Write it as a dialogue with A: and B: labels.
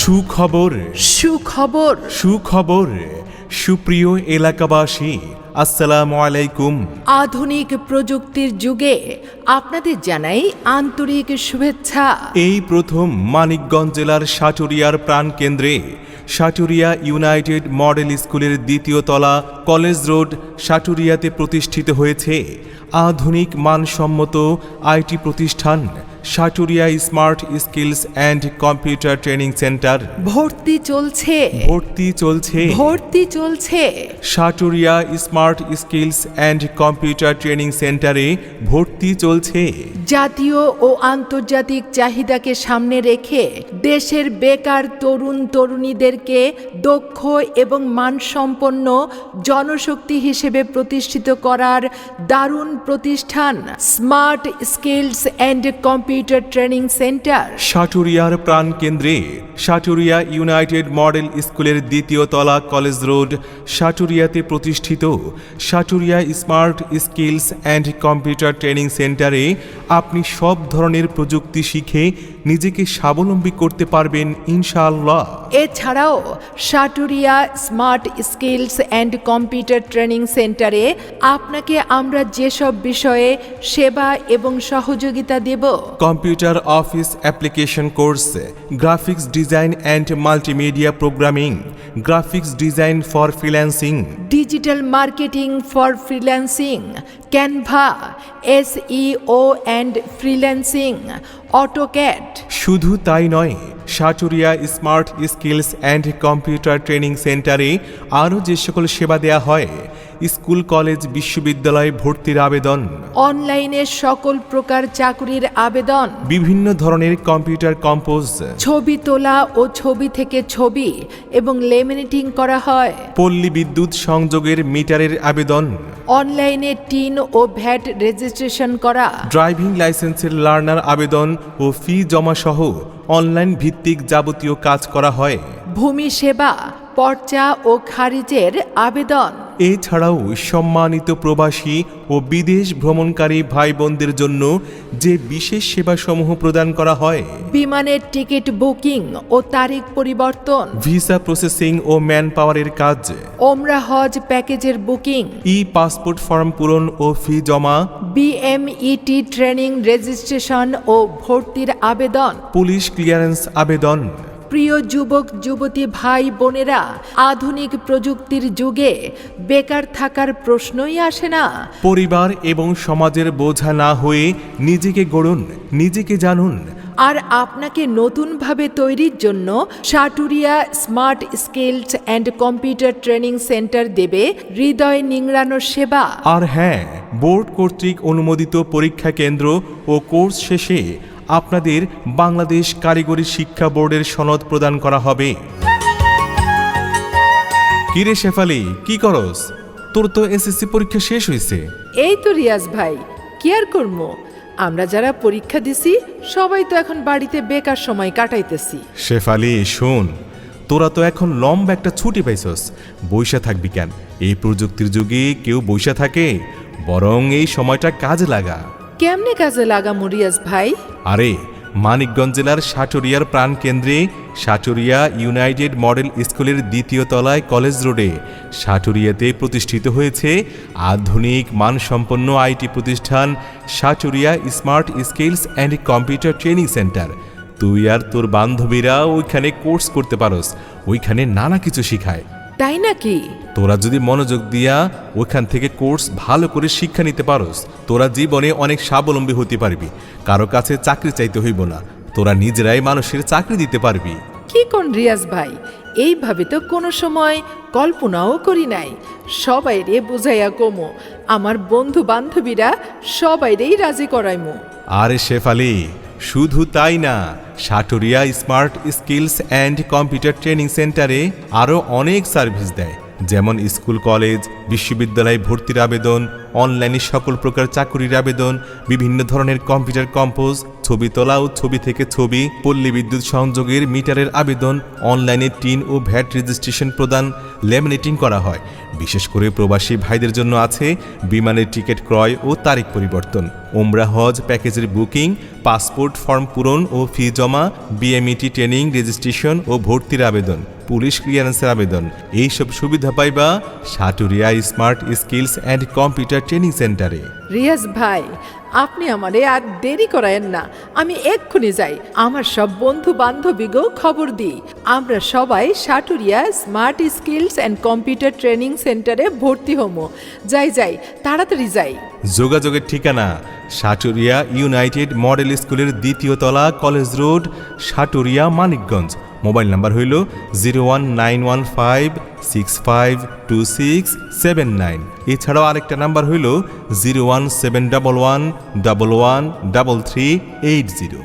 A: সুখবর।
B: সুখবর।
A: সুখবর। সুপ্রিয় এলাকাবাসী আসসালামু আলাইকুম।
B: আধুনিক প্রযুক্তির যুগে আপনাদের জানাই আন্তরিক শুভেচ্ছা।
A: এই প্রথম মানিকগঞ্জ জেলার সাটুরিয়ার প্রাণকেন্দ্রে সাটুরিয়া ইউনাইটেড মডেল স্কুলের দ্বিতীয় তলা কলেজ রোড সাটুরিয়াতে প্রতিষ্ঠিত হয়েছে আধুনিক মানসম্মত আইটি প্রতিষ্ঠান। Saturia smart skills and computer training centre.
B: ভর্তি চলছে।
A: ভর্তি চলছে।
B: ভর্তি চলছে।
A: Saturia smart skills and computer training সেন্টারে ভর্তি চলছে।
B: জাতীয় ও আন্তর্জাতিক চাহিদাকে সামনে রেখে দেশের বেকার তরুণ তরুণীদেরকে দক্ষ এবং মানসম্পন্ন জনশক্তি হিসেবে প্রতিষ্ঠিত করার দারুণ প্রতিষ্ঠান smart skills and computer training centre
A: সাটুরিয়ার প্রাণকেন্দ্রে সাটুরিয়া ইউনাইটেড মডেল স্কুলের দ্বিতীয় তলা কলেজ রোড সাটুরিয়াতে প্রতিষ্ঠিত Saturia smart skills and computer training সেন্টারে আপনি সব ধরনের প্রযুক্তি শিখে নিজেকে স্বাবলম্বী করতে পারবেন ইনশাআল্লাহ।
B: এছাড়াও Saturia smart skills and computer training সেন্টারে আপনাকে আমরা যেসব বিষয়ে সেবা এবং সহযোগিতা দেব
A: computer office application course graphics design and multimedia programming graphics design for freelancing.
B: Digital marketing for freelancing Canva SEO and freelancing AutoCAD
A: শুধু তাই নয় Saturia smart skills and computer training সেন্টারে আরও যে সকল সেবা দেয়া হয় স্কুল কলেজ বিশ্ববিদ্যালয়ে ভর্তির আবেদন।
B: অনলাইনে সকল প্রকার চাকরির আবেদন।
A: বিভিন্ন ধরনের কম্পিউটার কম্পোজ।
B: ছবি তোলা ও ছবি থেকে ছবি এবং লেমিনেটিং করা হয়।
A: পল্লী বিদ্যুৎ সংযোগের মিটারের আবেদন।
B: অনলাইনে টিন ও ভ্যাট রেজিস্ট্রেশন করা।
A: ড্রাইভিং লাইসেন্সের লার্নার আবেদন ও ফি জমা সহ অনলাইন ভিত্তিক যাবতীয় কাজ করা হয়।
B: ভূমি সেবা পর্চা ও খারিজের আবেদন।
A: এছাড়াও সম্মানিত প্রবাসী ও বিদেশ ভ্রমণকারী ভাই বোনদের জন্য যে বিশেষ সেবাসমূহ প্রদান করা হয়।
B: বিমানের টিকিট বুকিং ও তারিখ পরিবর্তন।
A: ভিসা প্রসেসিং ও ম্যান পাওয়ারের কাজ।
B: ওমরা হজ প্যাকেজের বুকিং।
A: ই পাসপোর্ট ফর্ম পূরণ ও ফি জমা।
B: বিএমইটি ট্রেনিং রেজিস্ট্রেশন ও ভর্তির আবেদন।
A: পুলিশ ক্লিয়ারেন্স আবেদন।
B: প্রিয় যুবক যুবতী ভাই বোনেরা আধুনিক প্রযুক্তির যুগে বেকার থাকার প্রশ্নই আসে না।
A: পরিবার এবং সমাজের বোঝা না হয়ে নিজেকে গড়ুন নিজেকে জানুন।
B: আর আপনাকে নতুনভাবে তৈরির জন্য Saturia smart skills and computer training centre দেবে হৃদয় নিংড়ানো সেবা।
A: আর হ্যাঁ বোর্ড কর্তৃক অনুমোদিত পরীক্ষা কেন্দ্র ও কোর্স শেষে আপনাদের বাংলাদেশ কারিগরি শিক্ষা বোর্ডের সনদ প্রদান করা হবে। কিরে শেফালি কি করস? তোর তো এসএসসি পরীক্ষা শেষ হয়েছে।
B: এই তো রিয়াজ ভাই কি আর করব আমরা যারা পরীক্ষা দিছি সবাই তো এখন বাড়িতে বেকার সময় কাটাইতেছি।
A: শেফালি শোন তোরা তো এখন লম্বা একটা ছুটি পাইছস। বৈশা থাকবি কেন? এই প্রযুক্তির যুগে কেউ বৈশা থাকে বরং এই সময়টা কাজে লাগা।
B: কেমনে কাজে লাগামু রিয়াজ ভাই?
A: আরে মানিকগঞ্জ জেলার সাটুরিয়ার প্রাণকেন্দ্রে সাটুরিয়া ইউনাইটেড মডেল স্কুলের দ্বিতীয় তলায় কলেজ রোডে সাটুরিয়াতে প্রতিষ্ঠিত হয়েছে আধুনিক মানসম্পন্ন আইটি প্রতিষ্ঠান Saturia smart skills and computer training centre. তুই আর তোর বান্ধবীরা ওইখানে কোর্স করতে পারস ওইখানে নানা কিছু শিখায়।
B: তাই নাকি?
A: তোরা যদি মনোযোগ দিয়া ওইখান থেকে কোর্স ভালো করে শিক্ষা নিতে পারোস তোরা জীবনে অনেক স্বাবলম্বী হতে পারবি। কারও কাছে চাকরি চাইতে হইব না তোরা নিজেরাই মানুষের চাকরি দিতে পারবি।
B: কি কোন রিয়াজ ভাই? এইভাবে তো কোনো সময় কল্পনাও করি নাই। সবাই রে বুঝাইয়া কমো আমার বন্ধু বান্ধবীরা সবাইরেই রাজি করাইমু।
A: আরে শেফালি শুধু তাই না Saturia smart skills and computer training সেন্টারে আরও অনেক সার্ভিস দেয়। যেমন স্কুল, কলেজ, বিশ্ববিদ্যালয়ে ভর্তির আবেদন, অনলাইনে সকল প্রকার চাকুরির আবেদন, বিভিন্ন ধরনের কম্পিউটার কম্পোজ, ছবি তোলা ও ছবি থেকে ছবি, পল্লী বিদ্যুৎ সংযোগের মিটারের আবেদন, অনলাইনে টিন ও ভ্যাট রেজিস্ট্রেশন প্রদান, ল্যামিনেটিং করা হয়। বিশেষ করে প্রবাসী ভাইদের জন্য আছে বিমানের টিকিট ক্রয় ও তারিখ পরিবর্তন ওমরা হজ প্যাকেজের বুকিং, পাসপোর্ট ফর্ম পূরণ ও ফি জমা, বিএমইটি ট্রেনিং, রেজিস্ট্রেশন ও ভর্তির আবেদন। পুলিশ ক্লিয়ারেন্সের আবেদন। এইসব সুবিধা পাইবা Saturia smart skills and computer training সেন্টারে।
B: রিয়াজ ভাই আপনি আমারে আর দেরি করায়েন না। আমি এক্ষুনি যাই। আমার সব বন্ধু বান্ধবীকেও খবর দিই। আমরা সবাই Saturia smart skills and computer training সেন্টারে ভর্তি হমো। যাই যাই তাড়াতাড়ি যাই।
A: যোগাযোগের ঠিকানা সাটুরিয়া ইউনাইটেড মডেল স্কুলের দ্বিতীয় তলা college road Saturia Manikganj. Mobile number হইল zero one nine one five six five two six seven nine. এছাড়াও আরেকটা নাম্বার হইল zero one seven double one double one double three eight zero.